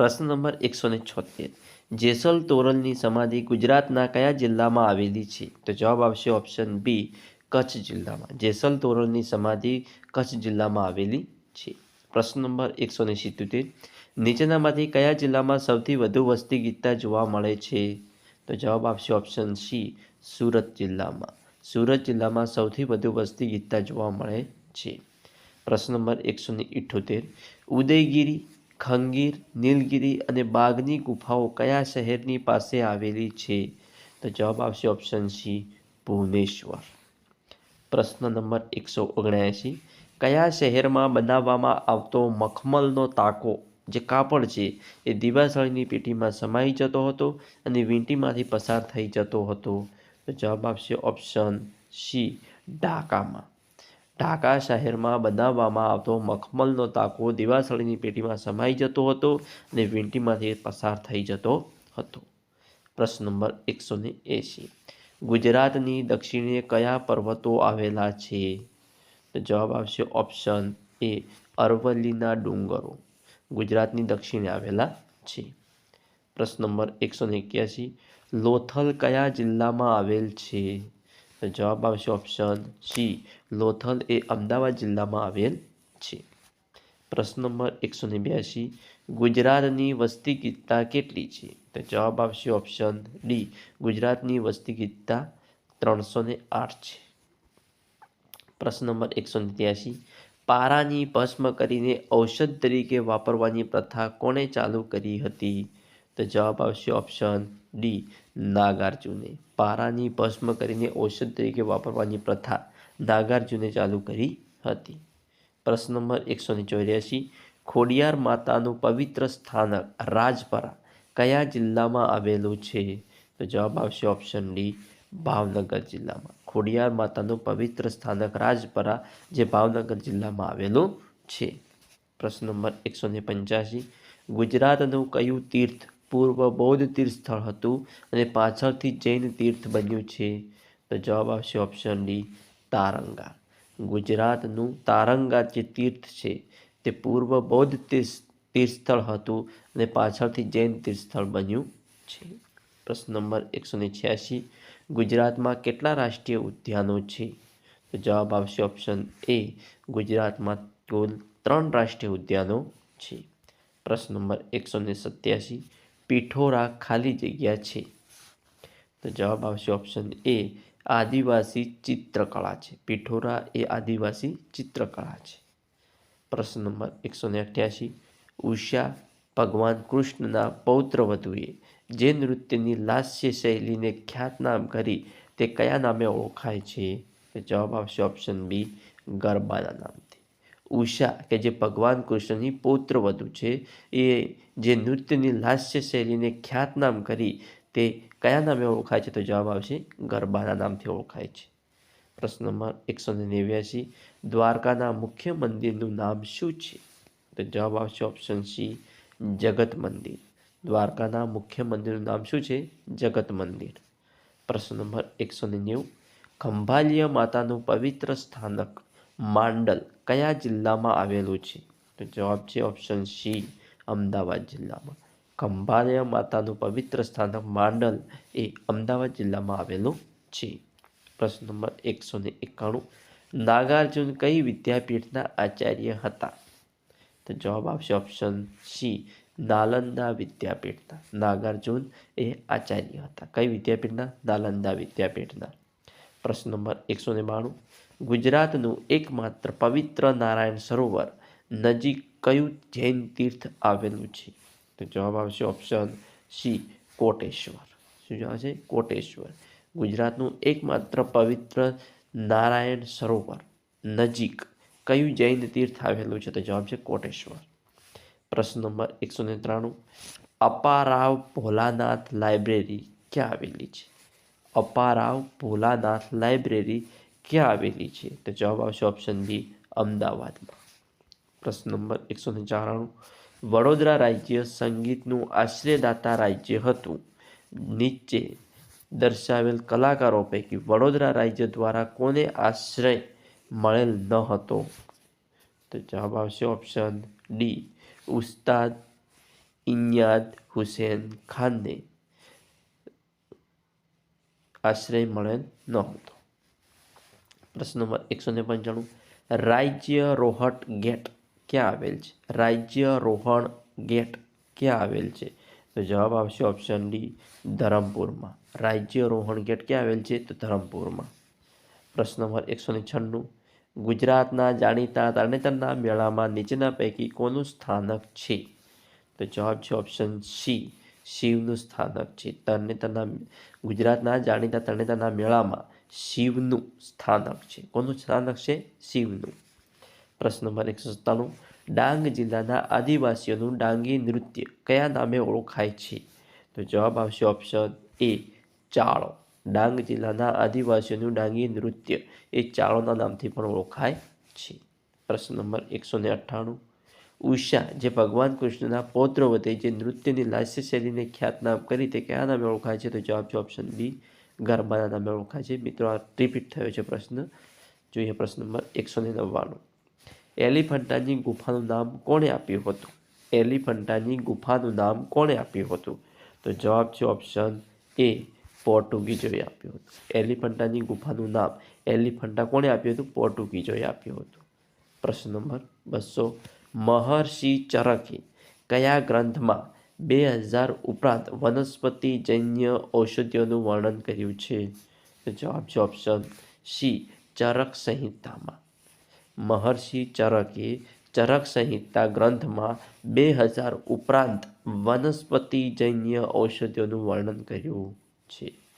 પ્રશ્ન નંબર એકસો ને છોતેર. જેસલ તોરલની સમાધિ ગુજરાતના કયા જિલ્લામાં આવેલી છે? તો જવાબ આવશે ઓપ્શન બી કચ્છ જિલ્લામાં. જેસલ તોરલની સમાધિ કચ્છ જિલ્લામાં આવેલી છે. પ્રશ્ન નંબર એકસો ને સિત્તોતેર. નીચેનામાંથી કયા જિલ્લામાં સૌથી વધુ વસ્તી ગીતતા જોવા મળે છે? તો જવાબ આપશે ઓપ્શન સી સુરત જિલ્લામાં. સુરત જિલ્લામાં સૌથી વધુ વસ્તી ગીતતા જોવા મળે છે. પ્રશ્ન નંબર એકસો ને ઇઠ્ઠોતેર ઉદયગીરી ખંગીર, નીલગિરી અને બાગની ગુફાઓ કયા શહેરની પાસે આવેલી છે? તો જવાબ આવશે ઓપ્શન સી ભુવનેશ્વર. પ્રશ્ન નંબર એકસો ઓગણ્યાસી. કયા શહેરમાં બનાવવામાં આવતો મખમલનો તાકો, જે કાપડ છે, એ દિવાસળીની પેટીમાં સમાઈ જતો હતો અને વીંટીમાંથી પસાર થઈ જતો હતો? તો જવાબ આપશે ઓપ્શન સી ઢાકામાં. ઢાકા શહેરમાં બનાવવામાં આવતો મખમલનો તાકો દિવાસળીની પેટીમાં સમાઈ જતો હતો અને વીંટીમાંથી પસાર થઈ જતો હતો. પ્રશ્ન નંબર એકસો ને એંશી. ગુજરાતની દક્ષિણે કયા પર્વતો આવેલા છે? તો જવાબ આવશે ઓપ્શન એ, અરવલ્લીના ડુંગરો. ગુજરાતની દક્ષિણે આવેલા છે. પ્રશ્ન નંબર એકસો ને એક્યાસી લોથલ કયા જિલ્લામાં આવેલ છે? તો જવાબ આવશે ઓપ્શન સી લોથલ એ અમદાવાદ જિલ્લામાં આવેલ છે. પ્રશ્ન નંબર એકસો ને બ્યાસી. ગુજરાતની વસ્તી ગીતતા કેટલી છે? તો જવાબ આવશે ઓપ્શન ડી ગુજરાતની વસ્તી ગીતતા ત્રણસો ને આઠ છે. પ્રશ્ન નંબર એકસો ને ત્યાસી. પારાની ભસ્મ કરીને ઔષધ તરીકે વાપરવાની પ્રથા કોણે ચાલુ કરી હતી? તો જવાબ આવશે ઓપ્શન ડી નાગાર્જુને. પારાની ભસ્મ કરીને ઔષધ તરીકે વાપરવાની પ્રથા નાગાર્જુને ચાલુ કરી હતી. પ્રશ્ન નંબર એકસો ને ચોર્યાસી, ખોડિયાર માતાનું પવિત્ર સ્થાનક રાજપરા કયા જિલ્લામાં આવેલું છે? તો જવાબ આવશે ઓપ્શન ડી ભાવનગર જિલ્લામાં. ખોડિયાર માતાનું પવિત્ર સ્થાનક રાજપરા જે ભાવનગર જિલ્લામાં આવેલું છે. પ્રશ્ન નંબર એકસો ને પંચ્યાસી, ગુજરાતનું કયું તીર્થ પૂર્વ બૌદ્ધ તીર્થ સ્થળ હતું અને પાછળથી જૈન તીર્થ બન્યું છે. તો જવાબ આવશે ઓપ્શન ડી તારંગા. ગુજરાતનું તારંગા જે તીર્થ છે, તે પૂર્વ બૌદ્ધ તીર્થ, તીર્થસ્થળ હતું અને પાછળથી જૈન તીર્થસ્થળ બન્યું છે. પ્રશ્ન નંબર એકસો ને છ્યાસી, ગુજરાતમાં કેટલા રાષ્ટ્રીય ઉદ્યાનો છે? તો જવાબ આવશે ઓપ્શન એ ગુજરાતમાં કુલ ત્રણ રાષ્ટ્રીય ઉદ્યાનો છે. પ્રશ્ન નંબર એકસો ને સત્યાસી પિઠોરા ખાલી જગ્યા છે. તો જવાબ આવશે ઓપ્શન એ આદિવાસી ચિત્રકળા છે. પિઠોરા એ આદિવાસી ચિત્રકળા છે. પ્રશ્ન નંબર એકસો ને અઠ્યાસી, ઉષા ભગવાન કૃષ્ણના પૌત્ર વધુએ જે નૃત્યની લાસ્ય શૈલીને ખ્યાતનામ કરી તે કયા નામે ઓળખાય છે? જવાબ આવશે ઓપ્શન બી ગરબાના નામથી ઉષા કે જે ભગવાન કૃષ્ણની પૌત્ર વધુ છે, એ જે નૃત્યની લાસ્ય શૈલીને ખ્યાતનામ કરી તે કયા નામે ઓળખાય છે તો જવાબ આવશે ગરબાના નામથી ઓળખાય છે. પ્રશ્ન નંબર એકસો ને નેવ્યાસી દ્વારકાના મુખ્ય મંદિરનું નામ શું છે? તો જવાબ આવશે ઓપ્શન સી જગત મંદિર. દ્વારકાના મુખ્ય મંદિરનું નામ શું છે? જગત મંદિર. પ્રશ્ન નંબર એકસો ને નેવું, ખંભાલીય માતાનું પવિત્ર સ્થાનક માંડલ કયા જિલ્લામાં આવેલું છે? તો જવાબ છે ઓપ્શન સી અમદાવાદ જિલ્લામાં. ખંભાલિય માતાનું પવિત્ર સ્થાનક માંડલ એ અમદાવાદ જિલ્લામાં આવેલું છે. પ્રશ્ન નંબર એકસો ને એકાણું. નાગાર્જુન કઈ વિદ્યાપીઠના આચાર્ય હતા? તો જવાબ આવશે ઓપ્શન સી નાલંદા વિદ્યાપીઠના. નાગાર્જુન એ આચાર્ય હતા. કઈ વિદ્યાપીઠના? નાલંદા વિદ્યાપીઠના. પ્રશ્ન નંબર એકસો ને બાણું ગુજરાતનું એકમાત્ર પવિત્ર નારાયણ સરોવર નજીક કયું જૈન તીર્થ આવેલું છે? તો જવાબ આવશે ઓપ્શન સી, કોટેશ્વર. શું જવાબ છે કોટેશ્વર. ગુજરાતનું એકમાત્ર પવિત્ર નારાયણ સરોવર નજીક કયું જૈન તીર્થ આવેલું છે? તો જવાબ છે કોટેશ્વર. પ્રશ્ન નંબર એકસો ને ત્રાણું અપારાવ ભોલાનાથ લાઇબ્રેરી ક્યાં આવેલી છે? અપારાવ ભોલાનાથ લાઇબ્રેરી ક્યાં આવેલી છે? તો જવાબ આવશે ઓપ્શન બી અમદાવાદમાં. પ્રશ્ન નંબર એકસો ને ચારાણું વડોદરા રાજ્ય સંગીતનું આશ્રયદાતા રાજ્ય હતું. નીચે દર્શાવેલ કલાકારો પૈકી વડોદરા રાજ્ય દ્વારા કોને આશ્રય મળેલ ન હતો? તો જવાબ આવશે ઓપ્શન ડી ઉસ્તાદ ઇન્યાદ હુસેન ખાનને. આશ્રય મળેલ નહોતો પ્રશ્ન નંબર એકસો ને પંચાણું. રાજ્ય રોહટ ગેટ ક્યાં આવેલ છે? રાજ્ય રોહણ ગેટ ક્યાં આવેલ છે? તો જવાબ આવશે ઓપ્શન ડી ધરમપુરમાં. રાજ્ય રોહણ ગેટ ક્યાં આવેલ છે? તો ધરમપુરમાં. પ્રશ્ન નંબર એકસો ને છન્નું. ગુજરાતના જાણીતા તરણેતરના મેળામાં નીચેના પૈકી કોનું સ્થાનક છે? તો જવાબ છે ઓપ્શન સી શિવનું સ્થાનક છે. તરણેતરના ગુજરાતના જાણીતા તરણેતરના મેળામાં શિવનું સ્થાનક છે. કોનું સ્થાનક છે? શિવનું. પ્રશ્ન નંબર એકસો સત્તાણું ડાંગ જિલ્લાના આદિવાસીઓનું ડાંગી નૃત્ય કયા નામે ઓળખાય છે? તો જવાબ આવશે ઓપ્શન એ, ચાળો. ડાંગ જિલ્લાના આદિવાસીઓનું ડાંગી નૃત્ય એ ચાળોના નામથી પણ ઓળખાય છે. પ્રશ્ન નંબર એકસો ને અઠ્ઠાણું. ઉષા, જે ભગવાન કૃષ્ણના પૌત્ર વતે જે નૃત્યની લાસ્ય શૈલીને ખ્યાતનામ કરી તે કયા નામે ઓળખાય છે? તો જવાબ છે ઓપ્શન બી ગરબાના નામે ઓળખાય છે. મિત્રો, આ રિપીટ થયો છે પ્રશ્ન. જોઈએ પ્રશ્ન નંબર એકસો ને નવ્વાણું. એલિફન્ટાની ગુફાનું નામ કોણે આપ્યું હતું? એલિફન્ટાની ગુફાનું નામ કોણે આપ્યું હતું? તો જવાબ છે ઓપ્શન એ પોર્ટુગીઝોએ આપ્યું હતું. એલિફન્ટાની ગુફાનું નામ એલિફન્ટા કોણે આપ્યું હતું? પોર્ટુગીઝોએ આપ્યું હતું. પ્રશ્ન નંબર બસો મહર્ષિ ચરકે કયા ગ્રંથમાં બે હજાર ઉપરાંત વનસ્પતિ જન્ય ઔષધિઓનું વર્ણન કર્યું છે? જવાબ છે ઓપ્શન સી ચરક સંહિતામાં. મહર્ષિ ચરકે ચરક સંહિતા ગ્રંથમાં બે હજાર ઉપરાંત વનસ્પતિજન્ય ઔષધિઓનું વર્ણન કર્યું છે.